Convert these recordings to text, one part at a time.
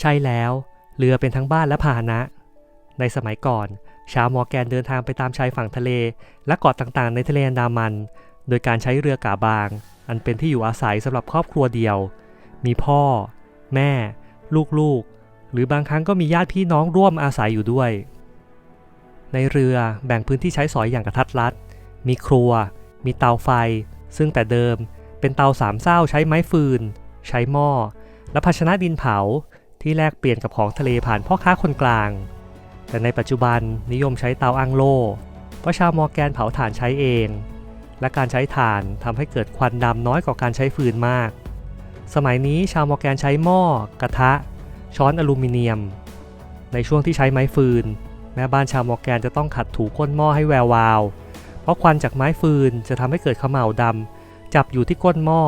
ใช่แล้ว เรือเป็นทั้งบ้านและพาหนะ ในสมัยก่อน ชาวมอร์แกนเดินทางไปตามชายฝั่งทะเล และเกาะต่างๆ ในทะเลอันดามัน โดยการใช้เรือกาบาง อันเป็นที่อยู่อาศัยสำหรับครอบครัวเดียว มีพ่อ แม่ ลูกๆ หรือบางครั้งก็มีญาติพี่น้องร่วมอาศัยอยู่ด้วย ในเรือแบ่งพื้นที่ใช้สอยอย่างกระทัดรัด มีครัว มีเตาไฟ ซึ่งแต่เดิมเป็นเตาสามเศร้าใช้ไม้ฟืน ใช้หม้อและภาชนะดินเผา ที่แลกเปลี่ยนกับของทะเลผ่านพ่อค้าคนกลาง แต่ในปัจจุบันนิยมใช้เตาอังโลเพราะชาวมอร์แกนเผาถ่านใช้เอง และการใช้ถ่านทำให้เกิดควันดำน้อยกว่าการใช้ฟืนมาก สมัยนี้ชาวมอร์แกนใช้หม้อ กระทะ ช้อนอลูมิเนียม ในช่วงที่ใช้ไม้ฟืน แม่บ้านชาวมอร์แกนจะต้องขัดถูก้นหม้อให้แวววาว เพราะควันจากไม้ฟืนจะทำให้เกิดขม่าวดำจับอยู่ที่ก้นหม้อ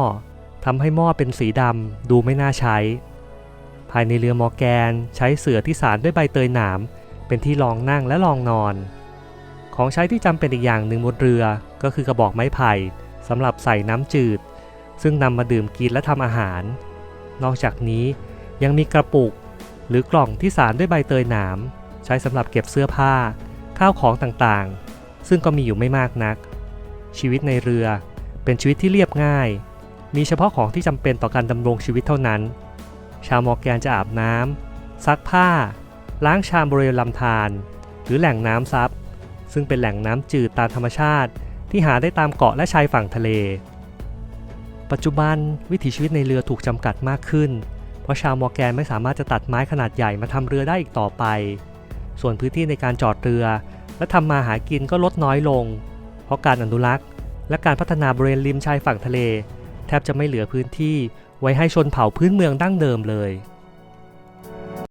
ทำให้หม้อเป็นสีดำดูไม่น่าใช้ ภายในเรือมอแกน ใช้เสื่อที่สารด้วยใบเตยหนาม เป็นที่รองนั่งและรองนอน ของใช้ที่จำเป็นอีกอย่างหนึ่งบนเรือก็คือกระบอกไม้ไผ่สำหรับใส่น้ำจืด ซึ่งนำมาดื่มกินและทำอาหาร นอกจากนี้ยังมีกระปุก หรือกล่องที่สารด้วยใบเตยหนาม ใช้สำหรับเก็บเสื้อผ้า ข้าวของต่างๆ ซึ่งก็มีอยู่ไม่มากนัก ชีวิตในเรือเป็นชีวิตที่เรียบง่าย มีเฉพาะของที่จำเป็นต่อการดำรงชีวิตเท่านั้น ชาวมอร์แกนจะอาบน้ำซักผ้า ล้างชามบริเวณลำธารหรือแหล่งน้ำซับซึ่งเป็นแหล่งน้ำจืดตามธรรมชาติ ที่หาได้ตามเกาะและชายฝั่งทะเล ปัจจุบันวิถีชีวิตในเรือถูกจำกัดมากขึ้น เพราะชาวมอร์แกนไม่สามารถจะตัดไม้ขนาดใหญ่มาทำเรือได้อีกต่อไป ส่วนพื้นที่ในการจอดเรือ และทำมาหากินก็ลดน้อยลง เพราะการอนุรักษ์ และการพัฒนาบริเวณริมชายฝั่งทะเล แทบจะไม่เหลือพื้นที่ ไว้ให้ชนเผ่าพื้นเมืองดั้งเดิมเลย